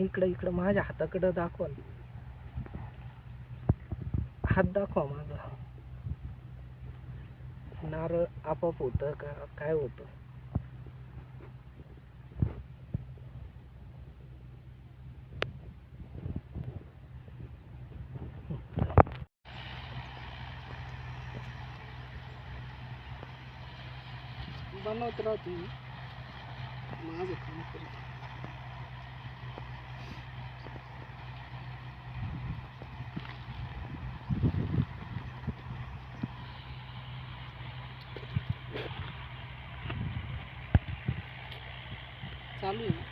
इकडं इकडं माझ्या हाताकडं दाखवा हात दाखवा माझा. नारळ आपोआप होतं का काय होतं? बनवत राहतो माझं काम करतो. salud.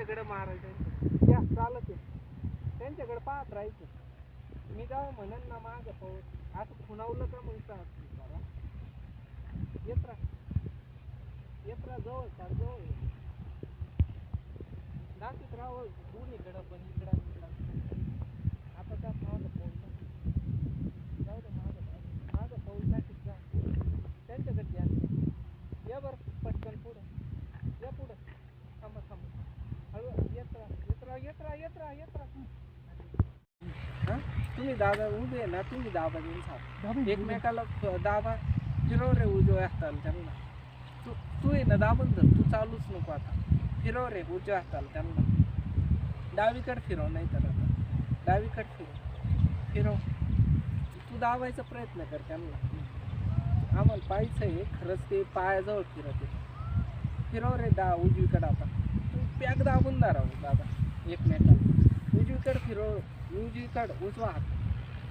त्यांच्याकडे मारायचं या चालत. आहे त्यांच्याकडे पाहत राहायचं. मी जाऊ म्हणन ना माग पाऊस असं खुणावलं का मग चालतं जरा. येत राहा. येत राहा जवळ फार जवळ आहे. दाखवत राहावं दोन्हीकडं पण इकडं इकडं आता त्यात माग पाऊल जाऊ दे मागं पाऊल. पाऊस पाऊल जा त्यांच्याकडे द्या या बरं पटकन पुढं या पुढं थांबा थांबा हळू येत राहा येत राहा येत राहा येत राहा राहा हा? तुम्ही दादा उभे ना तुम्ही दाबा देऊन साथ एकमेकाला दाबा फिरव रे उजव्या हाताला त्यांना. तू तू आहे ना दाबून धर तू चालूच नको आता. फिरव रे उजव्या हाताला त्यांना. डावीकडे फिरव नाही तर आता. डावीकडे फिरव. फिरव. तू दाबायचा प्रयत्न कर त्यांना. आम्हाला पाहायचं आहे खरंच ते पायाजवळ फिरत आहे फिरव रे दा उजवीकडे आता. तू पॅक दाबून दाराव दादा. एकमेकाला उजवीकडे फिरव उजवीकडे उजवा हात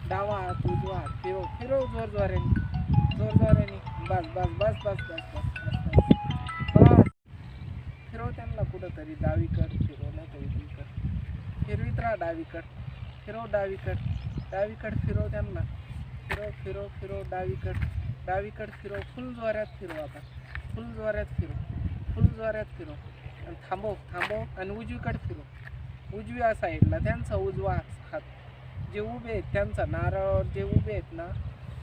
डावा हात उजवा हात फिरव फिरव जोर जोराने. जोर जोराने. बस बस बस बस बस बस बस बस. फिरव त्यांना कुठंतरी डावीकड फिरवला नाही तर उजवीकड. फिरवीत राहा डावीकड. फिरव डावीकड. डावीकड फिरव त्यांना. फिरव फिरव फिरव डावीकड. डावीकड फिरव फुल जोऱ्यात फिरव आता फुल जोऱ्यात फिरव. फुल जोऱ्यात फिरव. आणि थांबव थांबव आणि उजवीकडे फिरव. उजव्या साईडला त्यांचा उजवा हात जे उभे आहेत त्यांचा नारळावर जे उभे आहेत ना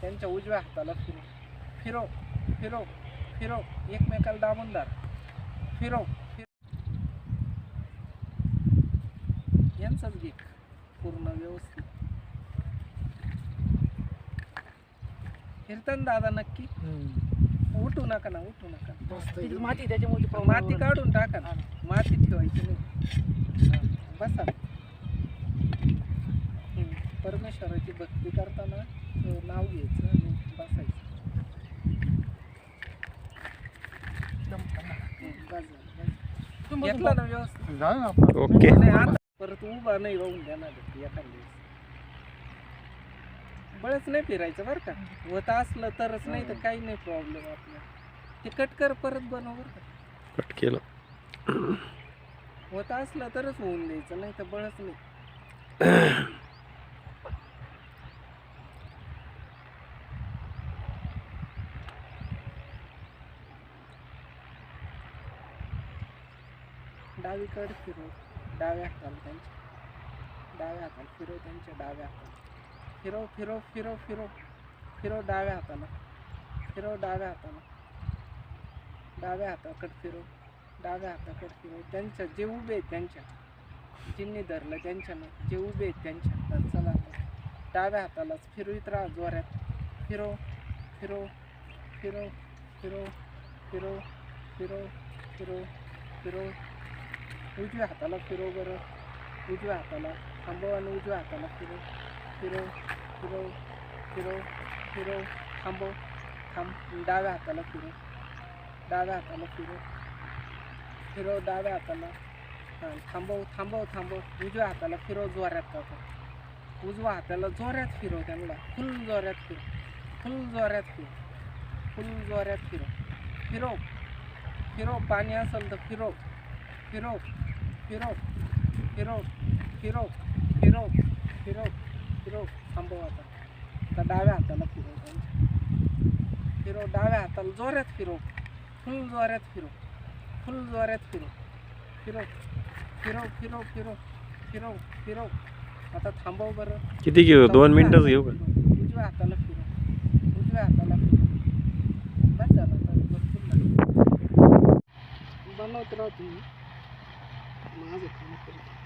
त्यांच्या उजव्या हाताला फिरव फिरव फिरव फिरव एकमेकाला दाबून दार फिरव फिरव यांचाच गीत पूर्ण व्यवस्थित. फिरताना दादा नक्की? उठू नका ना उठू नका. माती त्याच्यामुळे माती काढून टाका ना. माती ठेवायची नाही. बसा. परमेश्वराची भक्ती करताना नाव घ्यायचं आणि बसायचं. घेतला ना व्यवस्थित? ओके. नाही, आता परत उभा नाही राहून देणार आहे एखाद दिवस. बळच नाही फिरायचं बरं का. होत असलं तरच नाही तर काही नाही प्रॉब्लेम आपला. ते कट कर परत बनव बरं का. कट केलं. होत असला तरच होऊन द्यायचं नाही तर बळच नाही. डावीकडे फिरव डाव्या हाताला त्यांच्या डाव्या हाताला फिरव त्यांच्या डाव्या हाताला. फिरव फिरव फिरव फिरव फिरव डाव्या हाताला फिरव डाव्या हाताला डाव्या हाताकडे फिरव. डाव्या हाताकडे फिरव त्यांच्या जे उभे आहेत त्यांच्या. जिन्नी धरलं त्यांच्यानं जे उभे आहेत त्यांच्या. तर चला डाव्या हातालाच फिरवित राहा जोऱ्यात फिरो फिरो फिरो फिरो फिरो फिरो फिरो फिरो. उजव्या हाताला फिरो बरं. उजव्या हाताला थांबव आणि उजव्या हाताला फिरो. फिरो फिरो फिरो फिरो. थांबव. थांब. डाव्या हाताला फिरो. डाव्या हाताला फिरो. फिरव डाव्या हाताला. थांबव थांबव थांबव. उजव्या हाताला फिरव जोऱ्यात आता उजव्या हाताला जोऱ्यात फिरव त्यांना फुल जोऱ्यात फिरव फुल जोऱ्यात फिरव फुल जोऱ्यात फिरव फिरव फिरव पाणी असेल तर फिरव फिरव फिरव फिरव फिरव फिरव फिरव फिरव थांबव आता. आता डाव्या हाताला फिरव फिरव डाव्या हाताला जोऱ्यात फिरव फुल जोऱ्यात फिरव फुल जोरात फिरव फिरव फिरव फिरव फिरव फिरव फिरव आता थांबव बरं. किती घेऊ? दोन मिनिटच घेऊ का. उजव्या हाताला फिरव उजव्या हाताला फिरव बस झालं आता. भरपूर झालं. बनवत राहा तुम्ही माझं काम करत.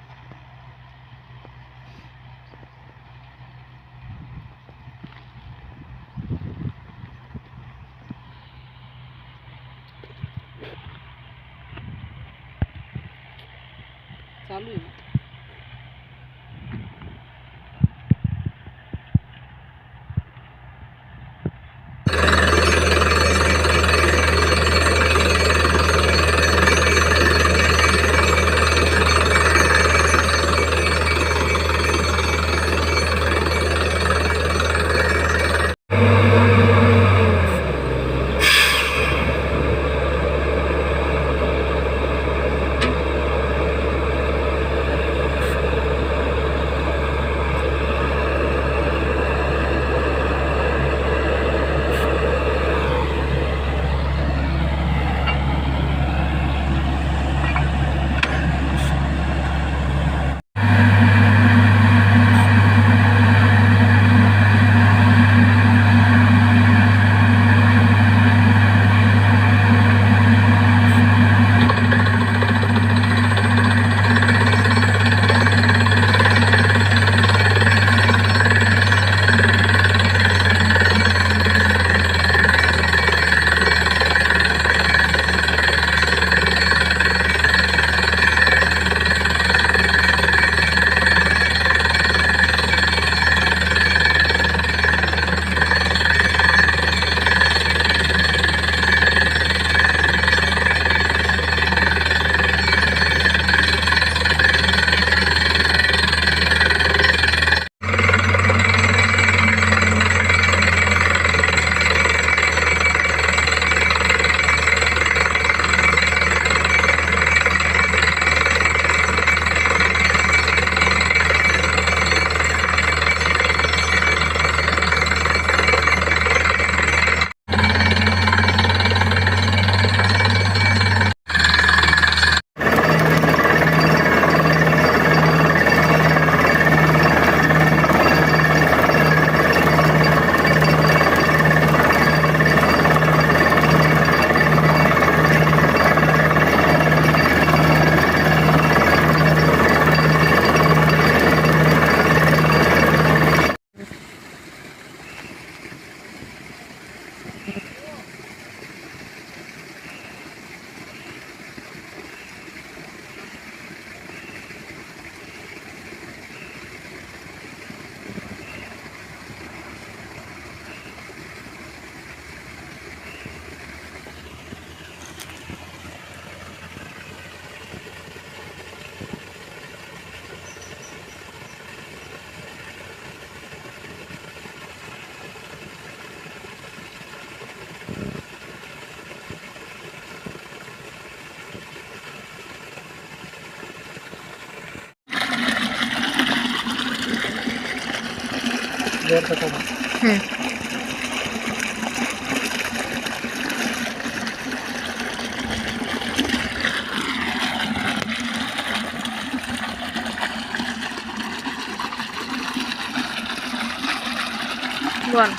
वन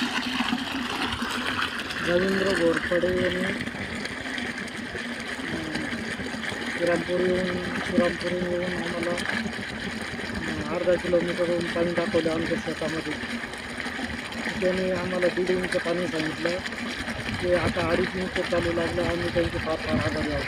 रवींद्र घोरपडे यांनी श्रीरामपूर येऊन श्रीरामपूरून येऊन आम्हाला अर्धा किलोमीटरहून पाणी टाकवलं आमच्या शेतामध्ये. त्याने आम्हाला दीड इंच पाणी सांगितलं. ते आता अडीच इंच चालू लागलं. आम्ही त्यांचे पाच फार आभारी आहोत